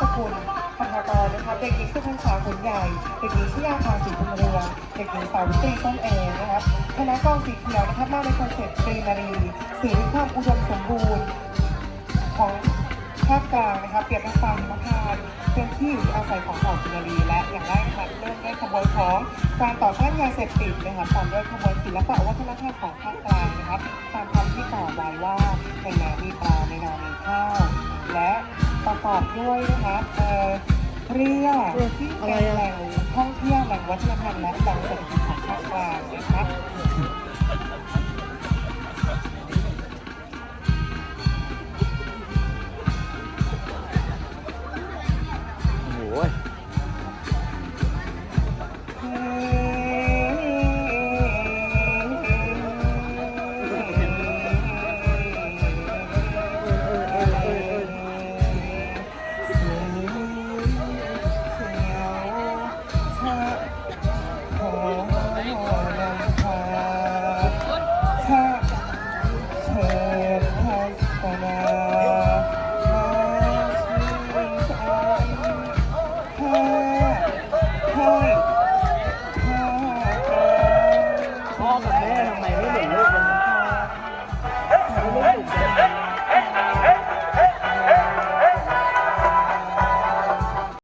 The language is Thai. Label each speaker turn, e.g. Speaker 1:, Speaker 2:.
Speaker 1: สกุลพัฒกรนะคะ เด็กหญิงสุพรรณษาขุนใหญ่ เด็กหญิงชิยาภาสีคุมเรืองเด็กหญิงสาวิตรีต้นเองนะครับคณะกองสีเขียวนะครับมาในคอนเซ็ปต์ปรีนารีสื่อถึงความอุดมสมบูรณ์ของภาคกลางนะครับเปรียบเป็นฟาร์มหิมพานเป็นที่อยู่อาศัยของเผ่ากินรีและอย่างแรกนะครับเริ่มด้วยขบวนของการต่อต้านยาเสพติดนะครับตามด้วยขบวนศิลปะวัฒนธรรมของภาคกลางนะครับตามคำที่กล่าวไว้ว่าในนามีปลาในนามีข้าว และประกอบด้วยนะครับเอ่อเรือที่เป็นแหล่งท่องเที่ยวแหล่งวัฒนธรรมและแหล่งเศรษฐกิจของภาคกลางนะคะ